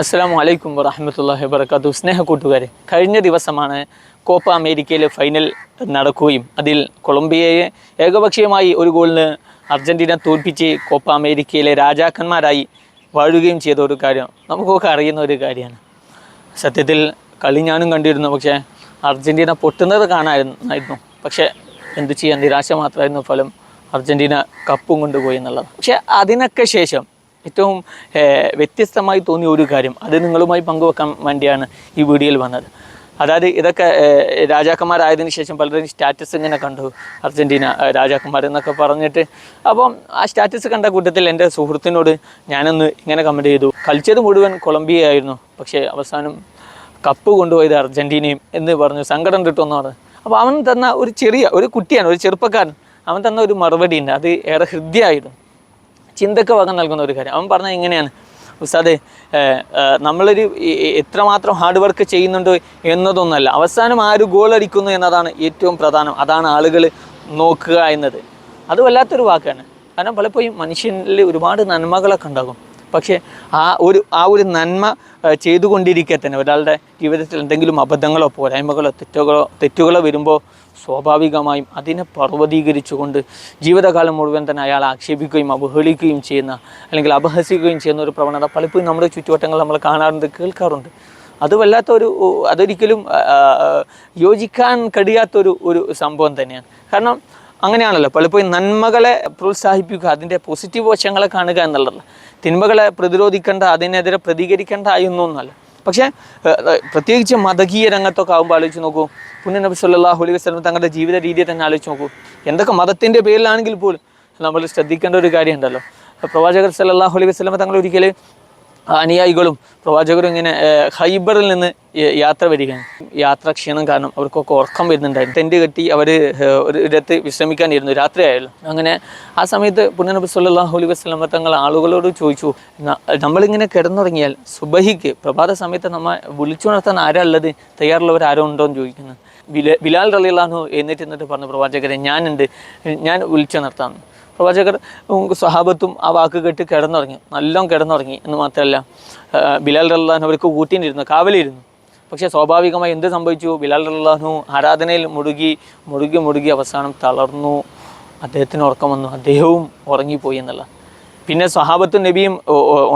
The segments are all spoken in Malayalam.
അസ്സാം വലൈക്കും വറഹമത്തല്ലാഹി വർക്കാത്തു സ്നേഹ കൂട്ടുകാരെ കഴിഞ്ഞ ദിവസമാണ് കോപ്പ അമേരിക്കയിലെ ഫൈനൽ നടക്കുകയും അതിൽ കൊളംബിയയെ ഏകപക്ഷീയമായി ഒരു ഗോളിന് അർജന്റീന തോൽപ്പിച്ച് കോപ്പ അമേരിക്കയിലെ രാജാക്കന്മാരായി വാഴുകയും ചെയ്ത ഒരു കാര്യം നമുക്കൊക്കെ അറിയുന്ന ഒരു കാര്യമാണ്. സത്യത്തിൽ കളി ഞാനും കണ്ടിരുന്നു പക്ഷേ അർജന്റീന പൊട്ടുന്നത് കാണാമായിരുന്നു പക്ഷേ എന്ത് ചെയ്യാൻ നിരാശ മാത്രമായിരുന്നു ഫലം അർജന്റീന കപ്പും കൊണ്ടുപോയി എന്നുള്ളത്. പക്ഷേ അതിനൊക്കെ ശേഷം ഏറ്റവും വ്യത്യസ്തമായി തോന്നിയ ഒരു കാര്യം. അത് നിങ്ങളുമായി പങ്കുവെക്കാൻ വേണ്ടിയാണ് ഈ വീഡിയോയിൽ വന്നത്. അതായത് ഇതൊക്കെ രാജാക്കന്മാരായതിനു ശേഷം പലരും സ്റ്റാറ്റസ് ഇങ്ങനെ കണ്ടു. അർജന്റീന രാജാക്കന്മാരെന്നൊക്കെ പറഞ്ഞിട്ട്. അപ്പം ആ സ്റ്റാറ്റസ് കണ്ട കൂട്ടത്തിൽ എന്റെ സുഹൃത്തിനോട് ഞാനൊന്ന് ഇങ്ങനെ കമന്റ് ചെയ്തു. കളിച്ചത് മുഴുവൻ കൊളംബിയ ആയിരുന്നു പക്ഷേ അവസാനം കപ്പ് കൊണ്ടുപോയത് അർജന്റീനയും എന്ന് പറഞ്ഞു സങ്കടം കിട്ടുമെന്ന് പറഞ്ഞു അപ്പോൾ അവൻ തന്ന ഒരു ചെറിയ ഒരു കുട്ടിയാണ് ഒരു ചെറുപ്പക്കാരൻ. അവൻ തന്ന ഒരു മറുപടി ഉണ്ട്. അത് ഏറെ ഹൃദ്യമായിരുന്നു. ചിന്തക്ക് വക നൽകുന്ന ഒരു കാര്യം. അവൻ പറഞ്ഞത് ഇങ്ങനെയാണ്. ഉസ്താദെ നമ്മളൊരു എത്രമാത്രം ഹാർഡ് വർക്ക് ചെയ്യുന്നുണ്ട് എന്നതൊന്നുമല്ല അവസാനം ആര് ഗോൾ അടിക്കുന്നു എന്നതാണ് ഏറ്റവും പ്രധാനം. അതാണ് ആളുകൾ നോക്കുക എന്നത്. അത് വല്ലാത്തൊരു വാക്കാണ്. കാരണം പലപ്പോഴും മനുഷ്യനിൽ ഒരുപാട് നന്മകളൊക്കെ ഉണ്ടാകും. പക്ഷേ ആ ഒരു ആ ഒരു നന്മ ചെയ്തുകൊണ്ടിരിക്കുക ചെയ്തുകൊണ്ടിരിക്കെ തന്നെ ഒരാളുടെ ജീവിതത്തിൽ എന്തെങ്കിലും അബദ്ധങ്ങളോ പോരായ്മകളോ തെറ്റുകളോ തെറ്റുകളോ വരുമ്പോൾ സ്വാഭാവികമായും അതിനെ പർവതീകരിച്ചുകൊണ്ട് ജീവിതകാലം മുഴുവൻ തന്നെ അയാൾ ആക്ഷേപിക്കുകയും അവഹേളിക്കുകയും ചെയ്യുന്ന അല്ലെങ്കിൽ അപഹസിക്കുകയും ചെയ്യുന്ന ഒരു പ്രവണത പലപ്പോഴും നമ്മുടെ ചുറ്റുവട്ടങ്ങൾ നമ്മൾ കാണാറുണ്ട് കേൾക്കാറുണ്ട്. അത് വല്ലാത്തൊരു ഒരു അതൊരിക്കലും യോജിക്കാൻ കഴിയാത്തൊരു ഒരു സംഭവം തന്നെയാണ്. കാരണം അങ്ങനെയാണല്ലോ പലപ്പോഴും നന്മകളെ പ്രോത്സാഹിപ്പിക്കുക അതിന്റെ പോസിറ്റീവ് വശങ്ങളെ കാണുക എന്നുള്ളതല്ല. തിന്മകളെ പ്രതിരോധിക്കേണ്ട അതിനെതിരെ പ്രതികരിക്കേണ്ട എന്നൊന്നുമല്ല പക്ഷേ പ്രത്യേകിച്ച് മതകീയ രംഗത്തൊക്കെ ആകുമ്പോൾ ആലോചിച്ച് നോക്കൂ. പുണ്യ നബി സല്ലല്ലാഹു അലൈഹി വസ്ലം തങ്ങളുടെ ജീവിത രീതിയെ തന്നെ ആലോചിച്ച് നോക്കൂ. എന്തൊക്കെ മതത്തിന്റെ പേരിലാണെങ്കിൽ പോലും നമ്മൾ ശ്രദ്ധിക്കേണ്ട ഒരു കാര്യമുണ്ടല്ലോ. പ്രവാചകർ സല്ലല്ലാഹു അലൈഹി വസല്ലം തങ്ങൾ ഒരിക്കൽ അനുയായികളും പ്രവാചകരും ഇങ്ങനെ ഹൈബറിൽ നിന്ന് യാത്ര വരികയാണ്. യാത്ര ക്ഷീണം കാരണം അവർക്കൊക്കെ ഉറക്കം വരുന്നുണ്ടായിരുന്നു. ടെന്റ് കെട്ടി അവർ ഒരു ഇടത്ത് വിശ്രമിക്കാനിരുന്നു രാത്രിയായാലും അങ്ങനെ ആ സമയത്ത് പുണ്യനബി സല്ലല്ലാഹു അലൈഹി വസല്ലം തങ്ങൾ ആളുകളോട് ചോദിച്ചു നമ്മളിങ്ങനെ കിടന്നുറങ്ങിയാൽ സുബഹിക്ക് പ്രഭാത സമയത്ത് നമ്മൾ വിളിച്ചുണർത്താൻ ആരാ ഉള്ളത് തയ്യാറുള്ളവർ ആരോ ഉണ്ടോ എന്ന് ചോദിക്കുന്നത് ബില ബിലാൽ റളിയല്ലാഹു എന്നിട്ട് എന്നിട്ട് പറഞ്ഞു പ്രവാചകരെ ഞാനുണ്ട്. ഞാൻ വിളിച്ചുണർത്താം. പ്രവാചകർ സ്വഹാബത്തും ആ വാക്ക് കേട്ട് കിടന്നുറങ്ങി. നല്ലോണം കിടന്നുറങ്ങി എന്ന് മാത്രമല്ല ബിലാൽ റല്ലാൻ അവർക്ക് കൂട്ടിനിരുന്നു കാവലിരുന്നു. പക്ഷേ സ്വാഭാവികമായി എന്ത് സംഭവിച്ചു? ബിലാൽ റല്ലാഹു ആരാധനയിൽ മുഴുകി മുഴുകി മുഴുകി അവസാനം തളർന്നു. അദ്ദേഹത്തിന് ഉറക്കം വന്നു. അദ്ദേഹവും ഉറങ്ങിപ്പോയി എന്നുള്ള. പിന്നെ സ്വഹാബത്തും നബിയും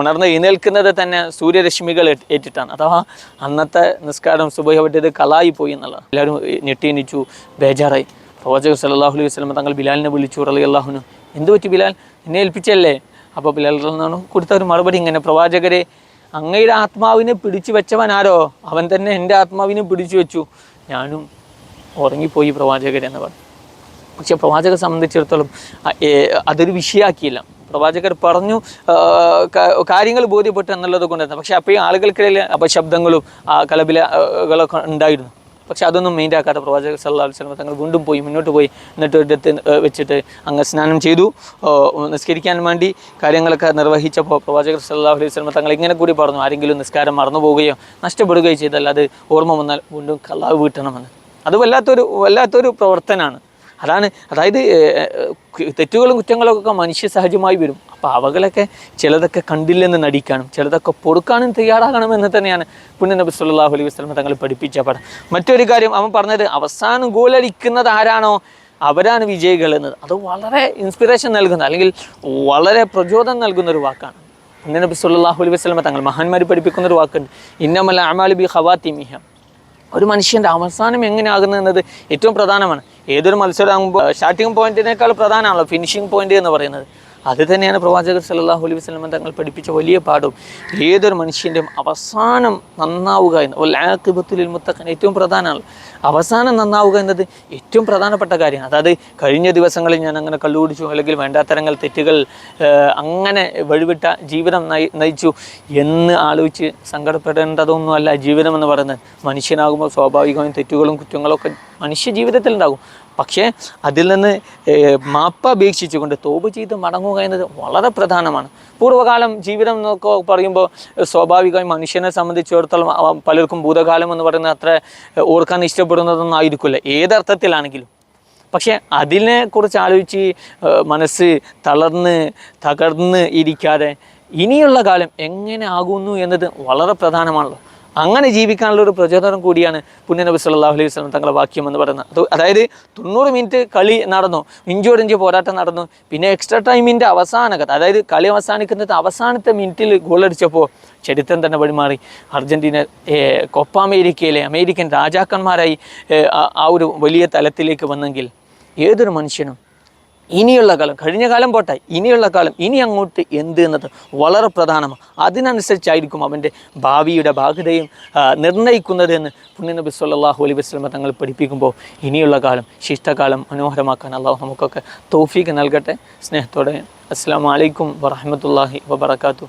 ഉണർന്ന് എഴുന്നേൽക്കുന്നത് തന്നെ സൂര്യരശ്മികൾ ഏറ്റിട്ടാണ്. അഥവാ അന്നത്തെ നിസ്കാരം സുബഹപ്പെട്ടത് കളായി പോയി എന്നുള്ളത് എല്ലാവരും ഞെട്ടി എണീച്ചു ബേജാറായി. പ്രവാചകർ സല്ലല്ലാഹു അലൈഹി വസല്ലം തങ്ങൾ ബിലാലിനെ വിളിച്ചു അള്ളാഹുനു എന്ത് പറ്റി ബിലാൽ? എന്നെ ഏൽപ്പിച്ചല്ലേ? അപ്പോൾ ബിലാൽ എന്നാണ് കൊടുത്ത ഒരു മറുപടി ഇങ്ങനെ. പ്രവാചകരെ അങ്ങയുടെ ആത്മാവിനെ പിടിച്ചു വെച്ചവൻ ആരോ? അവൻ തന്നെ എന്റെ ആത്മാവിനെ പിടിച്ചു വെച്ചു. ഞാനും ഉറങ്ങിപ്പോയി പ്രവാചകരെ എന്ന് പറഞ്ഞു. പക്ഷെ പ്രവാചകരെ സംബന്ധിച്ചിടത്തോളം അതൊരു വിഷയമാക്കിയില്ല പ്രവാചകർ പറഞ്ഞു കാര്യങ്ങൾ ബോധ്യപ്പെട്ടു എന്നുള്ളത് കൊണ്ടായിരുന്നു പക്ഷേ അപ്പോഴും ആളുകൾക്കിടയിൽ അപശബ്ദങ്ങളും കലബിലകളൊക്കെ ഉണ്ടായിരുന്നു. പക്ഷെ അതൊന്നും മെയിന്റെ ആക്കാത്ത പ്രവാചക സല്ലല്ലാഹു അലൈഹി വസല്ലം തങ്ങൾ വീണ്ടും പോയി മുന്നോട്ട് പോയി എന്നിട്ട് ഒരിടത്ത് വെച്ചിട്ട് അങ്ങ് സ്നാനം ചെയ്തു. നിസ്കരിക്കാൻ വേണ്ടി കാര്യങ്ങളൊക്കെ നിർവഹിച്ചപ്പോൾ പ്രവാചകർ സല്ലല്ലാഹു അലൈഹി സ്വലമ തങ്ങൾ ഇങ്ങനെ കൂടി പറഞ്ഞു ആരെങ്കിലും നിസ്കാരം മറന്നു പോവുകയോ നഷ്ടപ്പെടുകയോ ചെയ്താൽ അത് ഓർമ്മ വന്നാൽ വീണ്ടും കള്ളാവ് വീട്ടണമെന്ന്. അത് വല്ലാത്തൊരു വല്ലാത്തൊരു പ്രവർത്തനമാണ്. അതാണ് അതായത് തെറ്റുകളും കുറ്റങ്ങളൊക്കെ മനുഷ്യ സഹജമായി വരും. അപ്പോൾ അവകളൊക്കെ ചിലതൊക്കെ കണ്ടില്ലെന്ന് നടിക്കാനും ചിലതൊക്കെ പൊറുക്കാനും തയ്യാറാകണം എന്ന് തന്നെയാണ് പുണ്യ നബി സല്ലല്ലാഹു അലൈഹി വസ്ലം തങ്ങൾ പഠിപ്പിച്ച പടം മറ്റൊരു കാര്യം അവൻ പറഞ്ഞത് അവസാനം ഗോളടിക്കുന്നത് ആരാണോ അവരാണ് വിജയികൾ എന്നത്. അത് വളരെ ഇൻസ്പിറേഷൻ നൽകുന്ന അല്ലെങ്കിൽ വളരെ പ്രചോദനം നൽകുന്ന ഒരു വാക്കാണ്. നബി സല്ലല്ലാഹു അലൈഹി വസ്ലമ തങ്ങൾ മഹാന്മാർ പഠിപ്പിക്കുന്ന ഒരു വാക്കുണ്ട്. ഇന്നമല അമാലി ബി ഖവാത്തിമിഹ. ഒരു മനുഷ്യന്റെ അവസാനം എങ്ങനെയാകുന്നത് എന്നത് ഏറ്റവും പ്രധാനമാണ്. ഏതൊരു മത്സരമാകുമ്പോൾ സ്റ്റാർട്ടിംഗ് പോയിന്റിനേക്കാൾ പ്രധാനമാണല്ലോ ഫിനിഷിംഗ് പോയിന്റ് എന്ന് പറയുന്നത്. അത് തന്നെയാണ് പ്രവാചകർ സല്ലല്ലാഹു അലൈഹി വസല്ലം തങ്ങൾ പഠിപ്പിച്ച വലിയ പാഠവും ഏതൊരു മനുഷ്യന്റെയും അവസാനം നന്നാവുക എന്ന് ഒലാക്കിബത്തുലിൽ മുത്തക്കൻ ഏറ്റവും പ്രധാനമാണ്. അവസാനം നന്നാവുക എന്നത് ഏറ്റവും പ്രധാനപ്പെട്ട കാര്യമാണ്. അതായത് കഴിഞ്ഞ ദിവസങ്ങളിൽ ഞാൻ അങ്ങനെ കള്ളുപിടിച്ചു അല്ലെങ്കിൽ വേണ്ടാത്തരങ്ങൾ തെറ്റുകൾ അങ്ങനെ വഴിവിട്ട ജീവിതം നയി- നയിച്ചു എന്ന് ആലോചിച്ച് സങ്കടപ്പെടേണ്ടതൊന്നുമല്ല ജീവിതം എന്ന് പറയുന്നത്. മനുഷ്യനാകുമ്പോൾ സ്വാഭാവികമായും തെറ്റുകളും കുറ്റങ്ങളും ഒക്കെ മനുഷ്യ ജീവിതത്തിൽ ഉണ്ടാകും. പക്ഷേ അതിൽ നിന്ന് മാപ്പ് അപേക്ഷിച്ചുകൊണ്ട് തോപ് ചെയ്ത് മടങ്ങുക എന്നത് വളരെ പ്രധാനമാണ്. പൂർവകാലം ജീവിതം എന്നൊക്കെ പറയുമ്പോൾ സ്വാഭാവികമായി മനുഷ്യനെ സംബന്ധിച്ചിടത്തോളം പലർക്കും ഭൂതകാലം എന്ന് പറയുന്നത് അത്ര ഓർക്കാൻ ഇഷ്ടപ്പെടുന്നതൊന്നും ആയിരിക്കില്ല ഏതർത്ഥത്തിലാണെങ്കിലും. പക്ഷേ അതിനെ കുറിച്ച് ആലോചിച്ച് മനസ്സ് തളർന്ന് തകർന്ന് ഇരിക്കാതെ ഇനിയുള്ള കാലം എങ്ങനെ ആകുന്നു എന്നത് വളരെ പ്രധാനമാണല്ലോ. അങ്ങനെ ജീവിക്കാനുള്ള ഒരു പ്രചോദനം കൂടിയാണ് പുണ്യനബി സല്ലല്ലാഹു അലൈഹി വസല്ലം തങ്ങളുടെ വാക്യം എന്ന് പറയുന്നത്. അത് അതായത് തൊണ്ണൂറ് മിനിറ്റ് കളി നടന്നു ഇഞ്ചോടിഞ്ച് പോരാട്ടം നടന്നു പിന്നെ എക്സ്ട്രാ ടൈമിന്റെ അവസാന ഘട്ടം അതായത് കളി അവസാനിക്കുന്നത് അവസാനത്തെ മിനിറ്റിൽ ഗോളടിച്ചപ്പോൾ ചരിത്രം തന്നെ വഴിമാറി. അർജന്റീന കൊപ്പ അമേരിക്കയിലെ അമേരിക്കൻ രാജാക്കന്മാരായി ആ ഒരു വലിയ തലത്തിലേക്ക് വന്നെങ്കിൽ ഏതൊരു മനുഷ്യനും ഇനിയുള്ള കാലം കഴിഞ്ഞ കാലം പോട്ടെ ഇനിയുള്ള കാലം ഇനി അങ്ങോട്ട് എന്ത് എന്നത് വളരെ പ്രധാനമാണ്. അതിനനുസരിച്ചായിരിക്കും അവന്റെ ഭാവിയുടെ ബാധ്യതയും നിർണയിക്കുന്നത് എന്ന് പുണ്യനബി സല്ലാഹു അലൈഹി വസ്ലമ തങ്ങൾ പഠിപ്പിക്കുമ്പോൾ ഇനിയുള്ള കാലം ശിഷ്ടകാലം മനോഹരമാക്കാൻ അള്ളാഹു നമുക്കൊക്കെ തോഫീക്ക് നൽകട്ടെ. സ്നേഹത്തോടെ അസ്സാം വലൈക്കും വറഹമത്തല്ലാഹി വബർക്കാത്തു